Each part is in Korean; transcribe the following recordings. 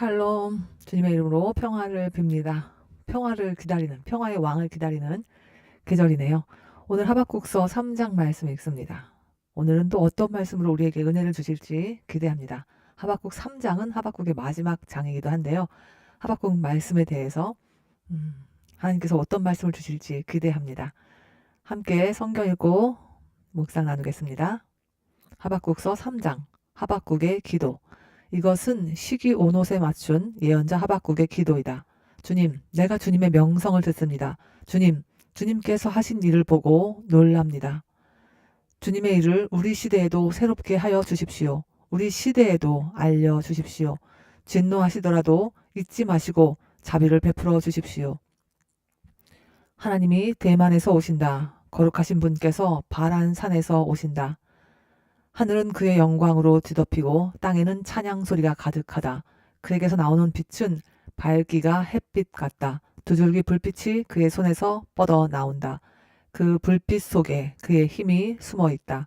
샬롬 주님의 이름으로 평화를 빕니다. 평화를 기다리는 평화의 왕을 기다리는 계절이네요. 오늘 하박국서 3장 말씀 읽습니다. 오늘은 또 어떤 말씀으로 우리에게 은혜를 주실지 기대합니다. 하박국 3장은 하박국의 마지막 장이기도 한데요. 하박국 말씀에 대해서 음, 하나님께서 어떤 말씀을 주실지 기대합니다. 함께 성경 읽고 묵상 나누겠습니다. 하박국서 3장 하박국의 기도 이것은 시기 오롯에 맞춘 예언자 하박국의 기도이다. 주님, 내가 주님의 명성을 듣습니다. 주님, 주님께서 하신 일을 보고 놀랍니다. 주님의 일을 우리 시대에도 새롭게 하여 주십시오. 우리 시대에도 알려 주십시오. 진노하시더라도 잊지 마시고 자비를 베풀어 주십시오. 하나님이 대만에서 오신다. 거룩하신 분께서 바란 산에서 오신다. 하늘은 그의 영광으로 뒤덮이고 땅에는 찬양 소리가 가득하다. 그에게서 나오는 빛은 밝기가 햇빛 같다. 두 줄기 불빛이 그의 손에서 뻗어 나온다. 그 불빛 속에 그의 힘이 숨어 있다.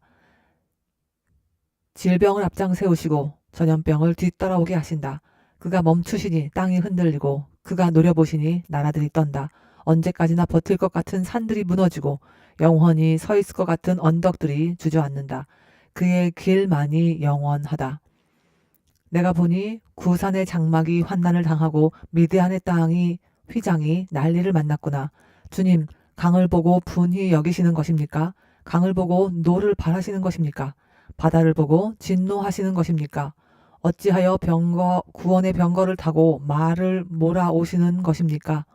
질병을 앞장 세우시고 전염병을 뒤따라오게 하신다. 그가 멈추시니 땅이 흔들리고 그가 노려보시니 나라들이 떤다. 언제까지나 버틸 것 같은 산들이 무너지고 영원히 서 있을 것 같은 언덕들이 주저앉는다. 그의 길만이 영원하다. 내가 보니 구산의 장막이 환난을 당하고 미디안의 땅이 휘장이 난리를 만났구나. 주님, 강을 보고 분히 여기시는 것입니까? 강을 보고 노를 바라시는 것입니까? 바다를 보고 진노하시는 것입니까? 어찌하여 병거 구원의 병거를 타고 말을 몰아오시는 것입니까?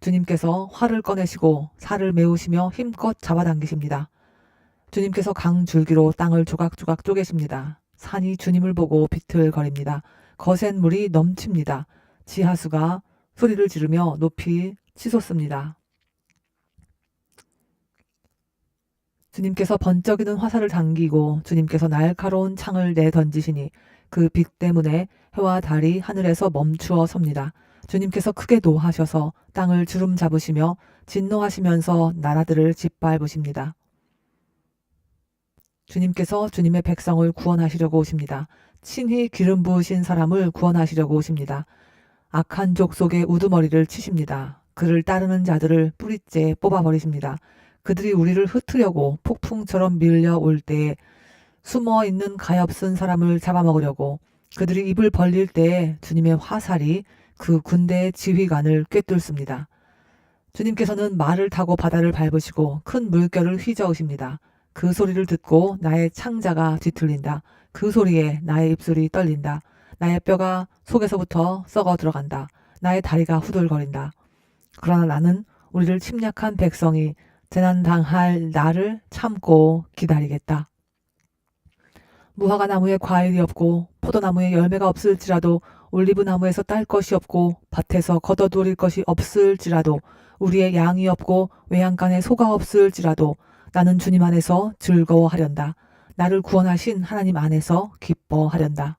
주님께서 활을 꺼내시고 살을 메우시며 힘껏 잡아당기십니다. 주님께서 강 줄기로 땅을 조각조각 쪼개십니다. 산이 주님을 보고 비틀거립니다. 거센 물이 넘칩니다. 지하수가 소리를 지르며 높이 치솟습니다. 주님께서 번쩍이는 화살을 당기고 주님께서 날카로운 창을 내던지시니 그 빛 때문에 해와 달이 하늘에서 멈추어 섭니다. 주님께서 크게 노하셔서 땅을 주름 잡으시며 진노하시면서 나라들을 짓밟으십니다. 주님께서 주님의 백성을 구원하시려고 오십니다. 친히 기름 부으신 사람을 구원하시려고 오십니다. 악한 족속의 우두머리를 치십니다. 그를 따르는 자들을 뿌리째 뽑아버리십니다. 그들이 우리를 흩으려고 폭풍처럼 밀려올 때에 숨어 있는 가엾은 사람을 잡아먹으려고 그들이 입을 벌릴 때에 주님의 화살이 그 군대의 지휘관을 꿰뚫습니다. 주님께서는 말을 타고 바다를 밟으시고 큰 물결을 휘저으십니다. 그 소리를 듣고 나의 창자가 뒤틀린다. 그 소리에 나의 입술이 떨린다. 나의 뼈가 속에서부터 썩어 들어간다. 나의 다리가 후들거린다. 그러나 나는 우리를 침략한 백성이 재난 당할 나를 참고 기다리겠다. 무화과 나무에 과일이 없고 포도나무에 열매가 없을지라도 올리브 나무에서 딸 것이 없고 밭에서 걷어들일 것이 없을지라도 우리의 양이 없고 외양간에 소가 없을지라도 나는 주님 안에서 즐거워하련다. 나를 구원하신 하나님 안에서 기뻐하련다.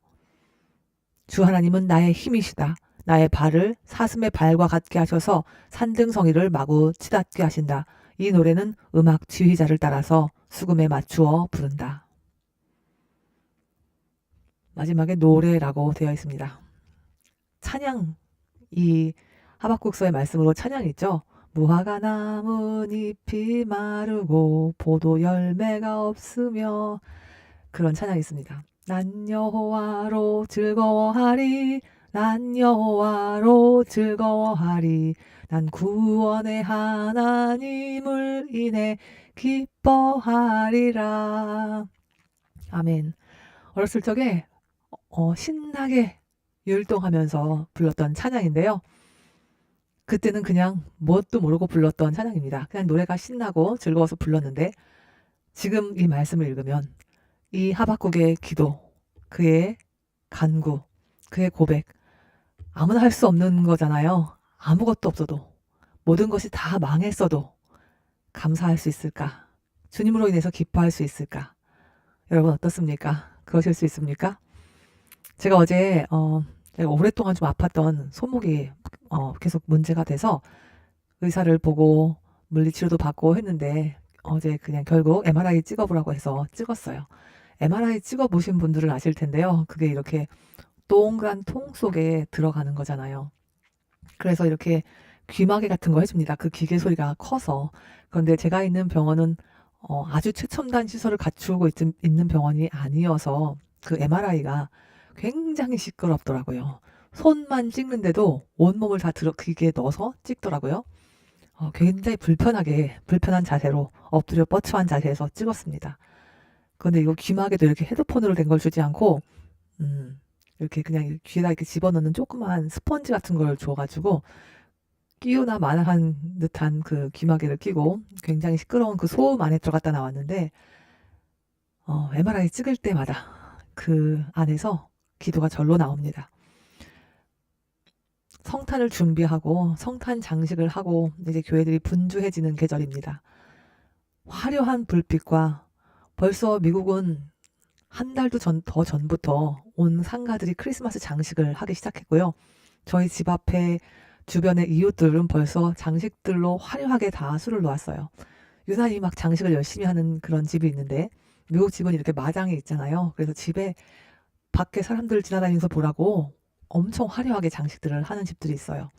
주 하나님은 나의 힘이시다. 나의 발을 사슴의 발과 같게 하셔서 산등성이를 마구 치닫게 하신다. 이 노래는 음악 지휘자를 따라서 수금에 맞추어 부른다. 마지막에 노래라고 되어 있습니다. 찬양, 이 하박국서의 말씀으로 찬양이 있죠. 무화과 나뭇잎이 마르고 포도 열매가 없으며 그런 찬양이 있습니다. 난 여호와로 즐거워하리 난 여호와로 즐거워하리 난 구원의 하나님을 인해 기뻐하리라 아멘 어렸을 적에 어, 신나게 율동하면서 불렀던 찬양인데요. 그때는 그냥 뭣도 모르고 불렀던 찬양입니다. 그냥 노래가 신나고 즐거워서 불렀는데 지금 이 말씀을 읽으면 이 하박국의 기도, 그의 간구, 그의 고백 아무나 할 수 없는 거잖아요. 아무것도 없어도 모든 것이 다 망했어도 감사할 수 있을까? 주님으로 인해서 기뻐할 수 있을까? 여러분 어떻습니까? 그러실 수 있습니까? 제가 어제 어 오랫동안 좀 아팠던 손목이 어 계속 문제가 돼서 의사를 보고 물리치료도 받고 했는데 어제 그냥 결국 MRI 찍어보라고 해서 찍었어요. MRI 찍어보신 분들은 아실 텐데요. 그게 이렇게 동그란 통 속에 들어가는 거잖아요. 그래서 이렇게 귀마개 같은 거 해줍니다. 그 기계 소리가 커서. 그런데 제가 있는 병원은 어, 아주 최첨단 시설을 갖추고 있, 있는 병원이 아니어서 그 MRI가 굉장히 시끄럽더라고요. 손만 찍는데도 온몸을 다 들어 기계에 넣어서 찍더라고요. 어, 굉장히 불편하게 불편한 자세로 엎드려 뻗쳐한 자세에서 찍었습니다. 그런데 이거 귀마개도 이렇게 헤드폰으로 된 걸 주지 않고 음, 이렇게 그냥 귀에다 이렇게 집어넣는 조그만 스펀지 같은 걸 줘가지고 끼우나 마나한 듯한 그 귀마개를 끼고 굉장히 시끄러운 그 소음 안에 들어갔다 나왔는데 어, MRI 찍을 때마다 그 안에서 기도가 절로 나옵니다. 성탄을 준비하고 성탄 장식을 하고 이제 교회들이 분주해지는 계절입니다. 화려한 불빛과 벌써 미국은 한 달도 전, 더 전부터 온 상가들이 크리스마스 장식을 하기 시작했고요. 저희 집 앞에 주변의 이웃들은 벌써 장식들로 화려하게 다 술을 놓았어요. 유난히 막 장식을 열심히 하는 그런 집이 있는데 미국 집은 이렇게 마당이 있잖아요. 그래서 집에 밖에 사람들 지나다니면서 보라고 엄청 화려하게 장식들을 하는 집들이 있어요.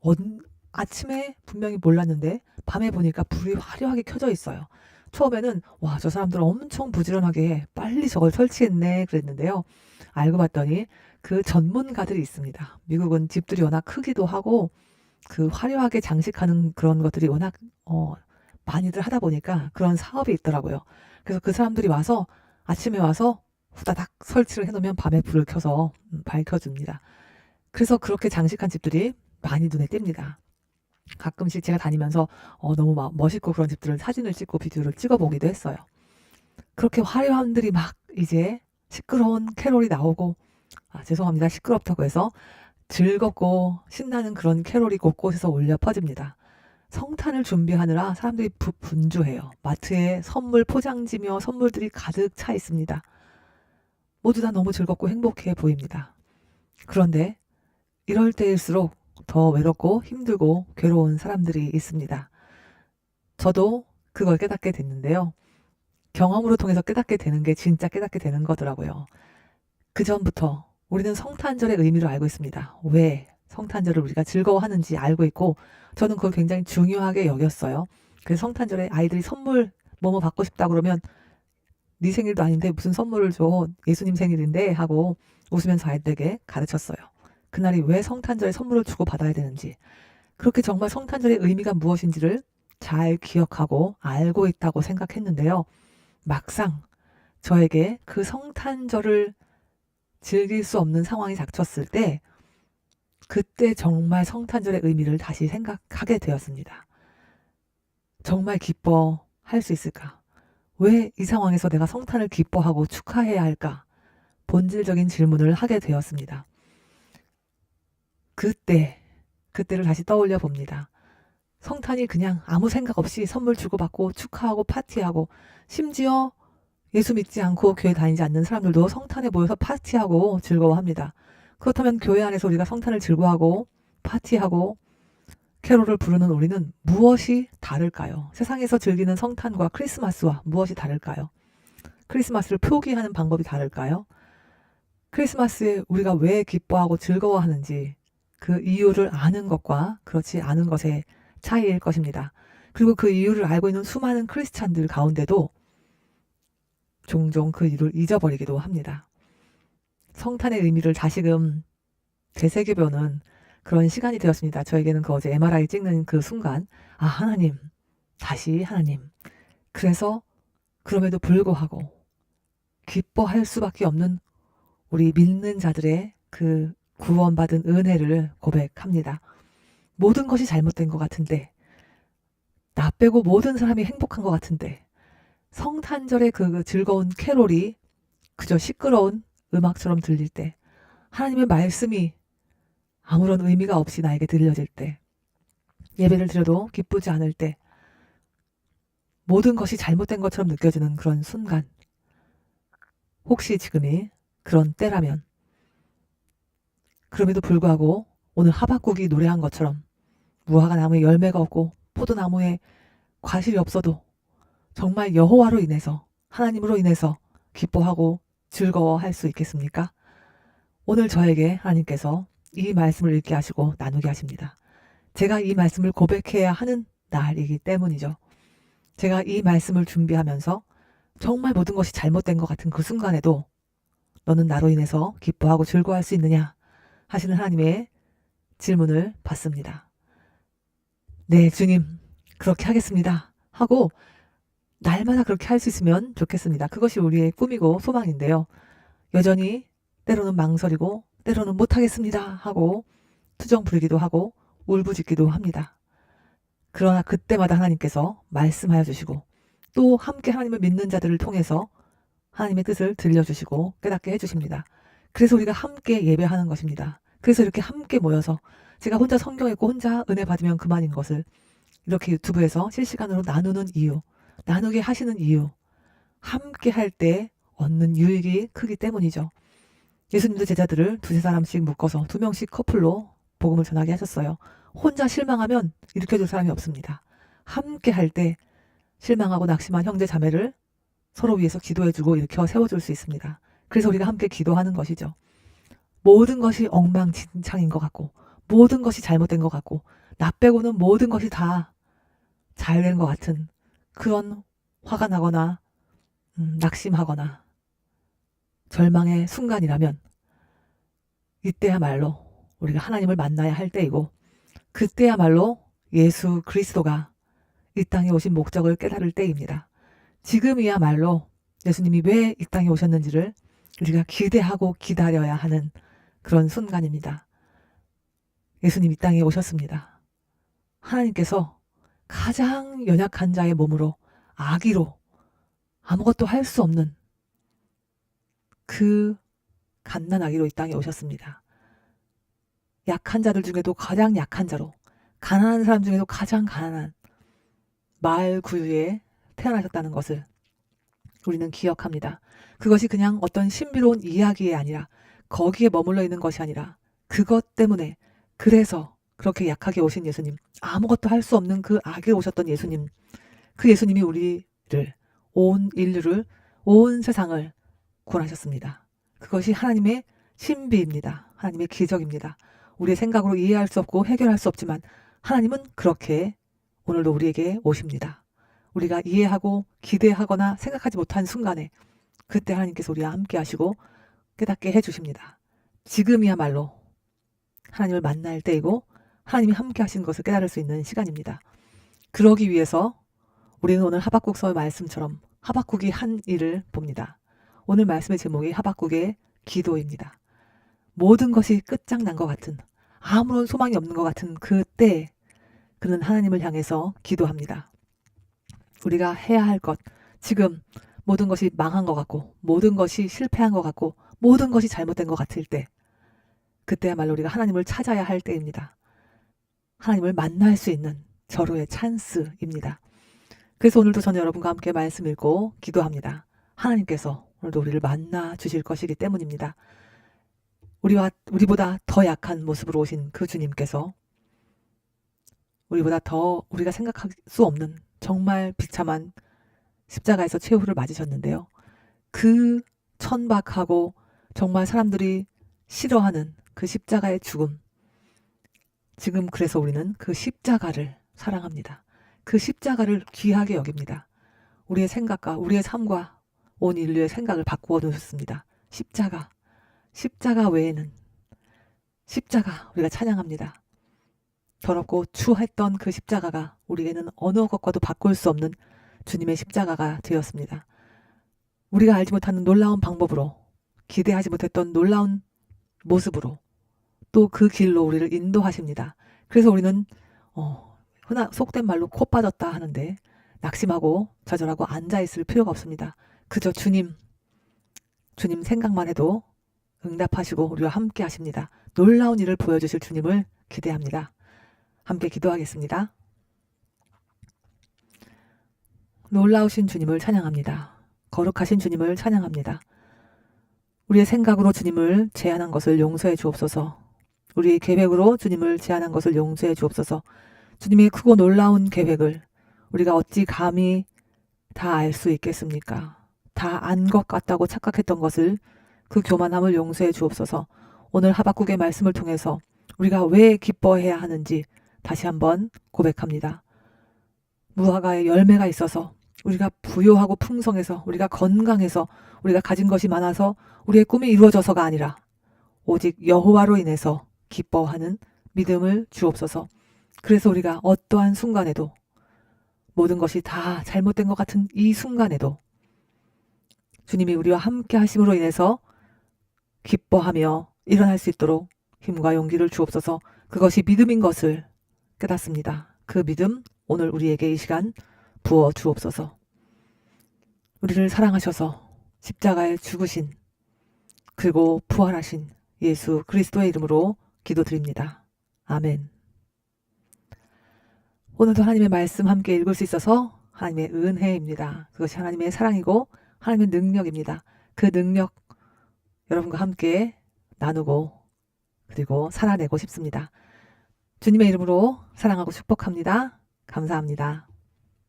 언- 아침에 분명히 몰랐는데 밤에 보니까 불이 화려하게 켜져 있어요. 처음에는 와, 저 사람들 엄청 부지런하게 빨리 저걸 설치했네 그랬는데요. 알고 봤더니 그 전문가들이 있습니다. 미국은 집들이 워낙 크기도 하고 그 화려하게 장식하는 그런 것들이 워낙 어, 많이들 하다 보니까 그런 사업이 있더라고요. 그래서 그 사람들이 와서 아침에 와서 후다닥 설치를 해놓으면 밤에 불을 켜서 음, 밝혀줍니다. 그래서 그렇게 장식한 집들이 많이 눈에 띕니다. 가끔씩 제가 다니면서 어, 너무 막 멋있고 그런 집들을 사진을 찍고 비디오를 찍어보기도 했어요. 그렇게 화려함들이 막 이제 시끄러운 캐롤이 나오고 아, 죄송합니다. 시끄럽다고 해서 즐겁고 신나는 그런 캐롤이 곳곳에서 울려 퍼집니다. 성탄을 준비하느라 사람들이 부- 분주해요. 마트에 선물 포장지며 선물들이 가득 차 있습니다. 모두 다 너무 즐겁고 행복해 보입니다. 그런데 이럴 때일수록 더 외롭고 힘들고 괴로운 사람들이 있습니다. 저도 그걸 깨닫게 됐는데요. 경험으로 통해서 깨닫게 되는 게 진짜 깨닫게 되는 거더라고요. 그 전부터 우리는 성탄절의 의미를 알고 있습니다. 왜 성탄절을 우리가 즐거워하는지 알고 있고 저는 그걸 굉장히 중요하게 여겼어요. 그래서 성탄절에 아이들이 선물 뭐뭐 받고 싶다 그러면 네 생일도 아닌데 무슨 선물을 줘 예수님 생일인데 하고 웃으면서 아이들에게 가르쳤어요. 그날이 왜 성탄절에 선물을 주고 받아야 되는지 그렇게 정말 성탄절의 의미가 무엇인지를 잘 기억하고 알고 있다고 생각했는데요. 막상 저에게 그 성탄절을 즐길 수 없는 상황이 닥쳤을 때 그때 정말 성탄절의 의미를 다시 생각하게 되었습니다. 정말 기뻐할 수 있을까? 왜 이 상황에서 내가 성탄을 기뻐하고 축하해야 할까? 본질적인 질문을 하게 되었습니다. 그때, 그때를 다시 떠올려 봅니다. 성탄이 그냥 아무 생각 없이 선물 주고받고 축하하고 파티하고 심지어 예수 믿지 않고 교회 다니지 않는 사람들도 성탄에 모여서 파티하고 즐거워합니다. 그렇다면 교회 안에서 우리가 성탄을 즐거워하고 파티하고 캐롤을 부르는 우리는 무엇이 다를까요? 세상에서 즐기는 성탄과 크리스마스와 무엇이 다를까요? 크리스마스를 표기하는 방법이 다를까요? 크리스마스에 우리가 왜 기뻐하고 즐거워하는지 그 이유를 아는 것과 그렇지 않은 것의 차이일 것입니다. 그리고 그 이유를 알고 있는 수많은 크리스찬들 가운데도 종종 그 이유를 잊어버리기도 합니다. 성탄의 의미를 다시금 되새겨보는 그런 시간이 되었습니다. 저에게는 그 어제 MRI 찍는 그 순간, 아, 하나님, 다시 하나님. 그래서 그럼에도 불구하고 기뻐할 수밖에 없는 우리 믿는 자들의 그 구원받은 은혜를 고백합니다. 모든 것이 잘못된 것 같은데, 나 빼고 모든 사람이 행복한 것 같은데, 성탄절의 그 즐거운 캐롤이 그저 시끄러운 음악처럼 들릴 때, 하나님의 말씀이 아무런 의미가 없이 나에게 들려질 때, 예배를 드려도 기쁘지 않을 때, 모든 것이 잘못된 것처럼 느껴지는 그런 순간, 혹시 지금이 그런 때라면, 그럼에도 불구하고 오늘 하박국이 노래한 것처럼 무화과 나무에 열매가 없고 포도나무에 과실이 없어도 정말 여호와로 인해서 하나님으로 인해서 기뻐하고 즐거워할 수 있겠습니까? 오늘 저에게 하나님께서 이 말씀을 읽게 하시고 나누게 하십니다. 제가 이 말씀을 고백해야 하는 날이기 때문이죠. 제가 이 말씀을 준비하면서 정말 모든 것이 잘못된 것 같은 그 순간에도 너는 나로 인해서 기뻐하고 즐거워할 수 있느냐 하시는 하나님의 질문을 받습니다. 네, 주님, 그렇게 하겠습니다. 하고 날마다 그렇게 할 수 있으면 좋겠습니다. 그것이 우리의 꿈이고 소망인데요. 여전히 때로는 망설이고 때로는 못하겠습니다 하고 투정 부리기도 하고 울부짖기도 합니다. 그러나 그때마다 하나님께서 말씀하여 주시고 또 함께 하나님을 믿는 자들을 통해서 하나님의 뜻을 들려주시고 깨닫게 해주십니다. 그래서 우리가 함께 예배하는 것입니다. 그래서 이렇게 함께 모여서 제가 혼자 성경 읽고 혼자 은혜 받으면 그만인 것을 이렇게 유튜브에서 실시간으로 나누는 이유, 나누게 하시는 이유, 함께 할 때 얻는 유익이 크기 때문이죠. 예수님도 제자들을 두세 사람씩 묶어서 두 명씩 커플로 복음을 전하게 하셨어요. 혼자 실망하면 일으켜줄 사람이 없습니다. 함께 할 때 실망하고 낙심한 형제 자매를 서로 위해서 기도해주고 일으켜 세워줄 수 있습니다. 그래서 우리가 함께 기도하는 것이죠. 모든 것이 엉망진창인 것 같고, 모든 것이 잘못된 것 같고, 나 빼고는 모든 것이 다 잘 된 것 같은 그런 화가 나거나, 음, 낙심하거나, 절망의 순간이라면, 이때야말로 우리가 하나님을 만나야 할 때이고, 그때야말로 예수 그리스도가 이 땅에 오신 목적을 깨달을 때입니다. 지금이야말로 예수님이 왜 이 땅에 오셨는지를 우리가 기대하고 기다려야 하는 그런 순간입니다. 예수님 이 땅에 오셨습니다. 하나님께서 가장 연약한 자의 몸으로 아기로 아무것도 할 수 없는 그 갓난 아기로 이 땅에 오셨습니다. 약한 자들 중에도 가장 약한 자로 가난한 사람 중에도 가장 가난한 마을 구유에 태어나셨다는 것을 우리는 기억합니다. 그것이 그냥 어떤 신비로운 이야기에 아니라 거기에 머물러 있는 것이 아니라 그것 때문에 그래서 그렇게 약하게 오신 예수님, 아무것도 할 수 없는 그 악에 오셨던 예수님, 그 예수님이 우리를 온 인류를 온 세상을 구원하셨습니다. 그것이 하나님의 신비입니다. 하나님의 기적입니다. 우리의 생각으로 이해할 수 없고 해결할 수 없지만 하나님은 그렇게 오늘도 우리에게 오십니다. 우리가 이해하고 기대하거나 생각하지 못한 순간에 그때 하나님께서 우리와 함께 하시고 깨닫게 해 주십니다. 지금이야말로 하나님을 만날 때이고 하나님이 함께 하신 것을 깨달을 수 있는 시간입니다. 그러기 위해서 우리는 오늘 하박국서의 말씀처럼 하박국이 한 일을 봅니다. 오늘 말씀의 제목이 하박국의 기도입니다. 모든 것이 끝장난 것 같은 아무런 소망이 없는 것 같은 그때 그는 하나님을 향해서 기도합니다. 우리가 해야 할 것, 지금 모든 것이 망한 것 같고, 모든 것이 실패한 것 같고, 모든 것이 잘못된 것 같을 때, 그때야말로 우리가 하나님을 찾아야 할 때입니다. 하나님을 만날 수 있는 절호의 찬스입니다. 그래서 오늘도 저는 여러분과 함께 말씀 읽고 기도합니다. 하나님께서 오늘도 우리를 만나 주실 것이기 때문입니다. 우리와 우리보다 더 약한 모습으로 오신 그 주님께서 우리보다 더 우리가 생각할 수 없는 정말 비참한 십자가에서 최후를 맞으셨는데요. 그 천박하고 정말 사람들이 싫어하는 그 십자가의 죽음. 지금 그래서 우리는 그 십자가를 사랑합니다. 그 십자가를 귀하게 여깁니다. 우리의 생각과 우리의 삶과 온 인류의 생각을 바꾸어 놓으셨습니다. 십자가. 십자가 외에는 십자가 우리가 찬양합니다. 더럽고 추했던 그 십자가가 우리에게는 어느 것과도 바꿀 수 없는 주님의 십자가가 되었습니다. 우리가 알지 못하는 놀라운 방법으로 기대하지 못했던 놀라운 모습으로 또 그 길로 우리를 인도하십니다. 그래서 우리는 어, 흔한 속된 말로 코 빠졌다 하는데 낙심하고 좌절하고 앉아 있을 필요가 없습니다. 그저 주님 주님 생각만 해도 응답하시고 우리와 함께 하십니다. 놀라운 일을 보여주실 주님을 기대합니다. 함께 기도하겠습니다. 놀라우신 주님을 찬양합니다. 거룩하신 주님을 찬양합니다. 우리의 생각으로 주님을 제안한 것을 용서해 주옵소서. 우리의 계획으로 주님을 제안한 것을 용서해 주옵소서. 주님의 크고 놀라운 계획을 우리가 어찌 감히 다 알 수 있겠습니까? 다 안 것 같다고 착각했던 것을 그 교만함을 용서해 주옵소서. 오늘 하박국의 말씀을 통해서 우리가 왜 기뻐해야 하는지 다시 한번 고백합니다. 무화과에 열매가 있어서 우리가 부요하고 풍성해서 우리가 건강해서 우리가 가진 것이 많아서 우리의 꿈이 이루어져서가 아니라 오직 여호와로 인해서 기뻐하는 믿음을 주옵소서. 그래서 우리가 어떠한 순간에도 모든 것이 다 잘못된 것 같은 이 순간에도 주님이 우리와 함께 하심으로 인해서 기뻐하며 일어날 수 있도록 힘과 용기를 주옵소서 그것이 믿음인 것을 깨닫습니다. 그 믿음 오늘 우리에게 이 시간 부어 주옵소서. 우리를 사랑하셔서 십자가에 죽으신 그리고 부활하신 예수 그리스도의 이름으로 기도드립니다. 아멘. 오늘도 하나님의 말씀 함께 읽을 수 있어서 하나님의 은혜입니다. 그것이 하나님의 사랑이고 하나님의 능력입니다. 그 능력 여러분과 함께 나누고 그리고 살아내고 싶습니다. 주님의 이름으로 사랑하고 축복합니다. 감사합니다.